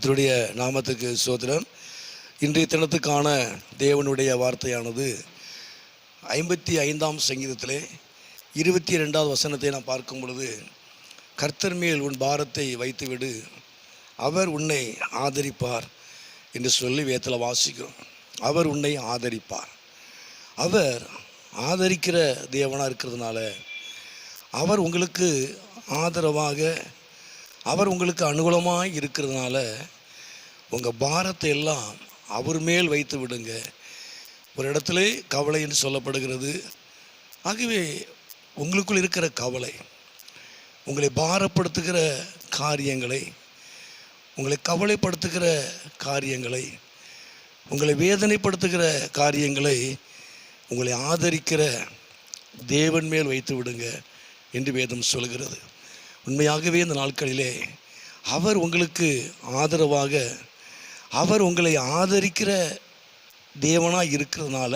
கத்தருடைய நாமத்துக்கு சோதரம் இன்றைய தினத்துக்கான தேவனுடைய வார்த்தையானது ஐம்பத்தி ஐந்தாம் சங்கீதத்திலே இருபத்தி ரெண்டாவது வசனத்தை நாம் பார்க்கும் பொழுது கர்த்தர் மேல் உன் பாரத்தை வைத்துவிடு அவர் உன்னை ஆதரிப்பார் என்று சொல்லி வேத்தில் வாசிக்கிறோம். அவர் உன்னை ஆதரிப்பார். அவர் ஆதரிக்கிற தேவனாக இருக்கிறதுனால அவர் உங்களுக்கு ஆதரவாக அவர் உங்களுக்கு அனுகூலமாக இருக்கிறதுனால உங்கள் பாரத்தை எல்லாம் அவர் மேல் வைத்து விடுங்க. ஒரு இடத்துல கவலை என்று சொல்லப்படுகிறது. ஆகவே உங்களுக்குள் இருக்கிற கவலை உங்களை பாரப்படுத்துகிற காரியங்களை உங்களை கவலைப்படுத்துகிற காரியங்களை உங்களை வேதனைப்படுத்துகிற காரியங்களை உங்களை ஆதரிக்கிற தேவன் மேல் வைத்து விடுங்க என்று வேதம் சொல்கிறது. உண்மையாகவே இந்த நாட்களிலே அவர் உங்களுக்கு ஆதரவாக அவர் உங்களை ஆதரிக்கிற தேவனாக இருக்கிறதுனால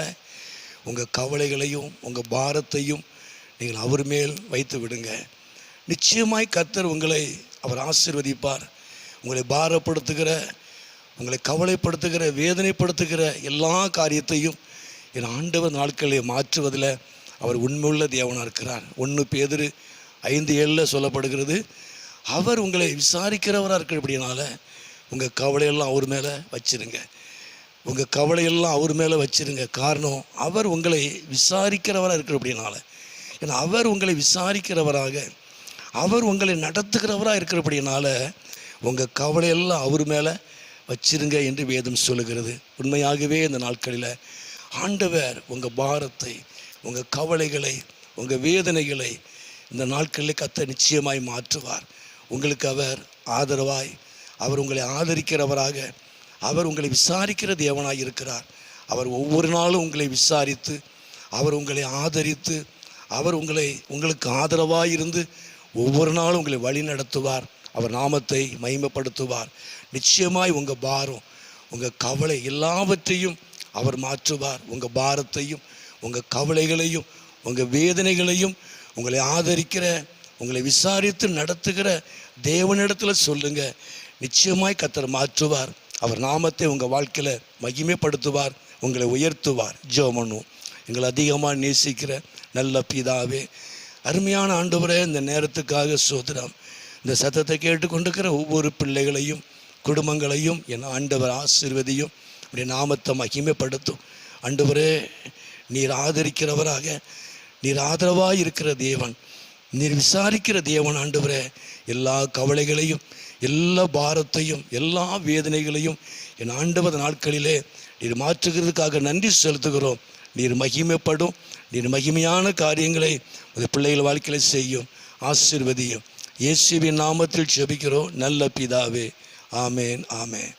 உங்கள் கவலைகளையும் உங்கள் பாரத்தையும் நீங்கள் அவர் மேல் வைத்து விடுங்க. நிச்சயமாய் கத்தர் உங்களை அவர் ஆசீர்வதிப்பார். உங்களை பாரப்படுத்துகிற உங்களை கவலைப்படுத்துகிற வேதனைப்படுத்துகிற எல்லா காரியத்தையும் என் ஆண்டவர் நாட்களை மாற்றுவதில் அவர் உண்மையுள்ள தேவனாக இருக்கிறார். ஒன்று பேதிரு ஐந்து ஏழில் சொல்லப்படுகிறது அவர் உங்களை விசாரிக்கிறவராக இருக்கிறபடினால உங்கள் கவலையெல்லாம் அவர் மேலே வச்சிருங்க. உங்கள் கவலையெல்லாம் அவர் மேலே வச்சிருங்க. காரணம் அவர் உங்களை விசாரிக்கிறவராக இருக்கிறபடினால. ஏன்னா அவர் உங்களை விசாரிக்கிறவராக அவர் உங்களை நடத்துகிறவராக இருக்கிறபடினால உங்கள் கவலையெல்லாம் அவர் மேலே வச்சிருங்க என்று வேதம் சொல்லுகிறது. உண்மையாகவே இந்த நாட்களில் ஆண்டவர் உங்கள் பாரத்தை உங்கள் கவலைகளை உங்கள் வேதனைகளை இந்த நாட்களில் கத்த நிச்சயமாய் மாற்றுவார். உங்களுக்கு அவர் ஆதரவாய் அவர் உங்களை ஆதரிக்கிறவராக அவர் உங்களை விசாரிக்கிற தேவனாக இருக்கிறார். அவர் ஒவ்வொரு நாளும் உங்களை விசாரித்து அவர் உங்களை ஆதரித்து அவர் உங்களை உங்களுக்கு ஆதரவாக இருந்து ஒவ்வொரு நாளும் உங்களை வழி நடத்துவார். அவர் நாமத்தை மகிமைப்படுத்துவார். நிச்சயமாய் உங்கள் பாரம் உங்கள் கவலை எல்லாவற்றையும் அவர் மாற்றுவார். உங்கள் பாரத்தையும் உங்கள் கவலைகளையும் உங்கள் வேதனைகளையும் உங்களை ஆதரிக்கிற உங்களை விசாரித்து நடத்துகிற தேவனிடத்தில் சொல்லுங்கள் நிச்சயமாய் கத்தர் மாற்றுவார். அவர் நாமத்தை உங்கள் வாழ்க்கையில் மகிமைப்படுத்துவார் உங்களை உயர்த்துவார். ஜோமனு எங்களை அதிகமாக நேசிக்கிற நல்ல பிதாவே அருமையான ஆண்டவரே இந்த நேரத்துக்காக சோதனம். இந்த சத்தத்தை கேட்டுக்கொண்டிருக்கிற ஒவ்வொரு பிள்ளைகளையும் குடும்பங்களையும் என் ஆண்டவர் ஆசிர்வதியும் அப்படி நாமத்தை மகிமைப்படுத்தும். ஆண்டவரே நீர் ஆதரிக்கிறவராக நீர் ஆதரவாக இருக்கிற தேவன் நீர் விசாரிக்கிற தேவன் ஆண்டவரே. எல்லா கவலைகளையும் எல்லா பாரத்தையும் எல்லா வேதனைகளையும் என் ஆண்டவர் நாட்களிலே நீர் மாற்றுகிறதுக்காக நன்றி செலுத்துகிறோம். நீர் மகிமைப்படும். நீர் மகிமையான காரியங்களை உங்கள் பிள்ளைகள் வாழ்க்கையில் செய்யும் ஆசிர்வதியும். இயேசுவின் நாமத்தில் ஜெபிக்கிறோம். நல்ல பிதாவே. ஆமேன் ஆமேன்.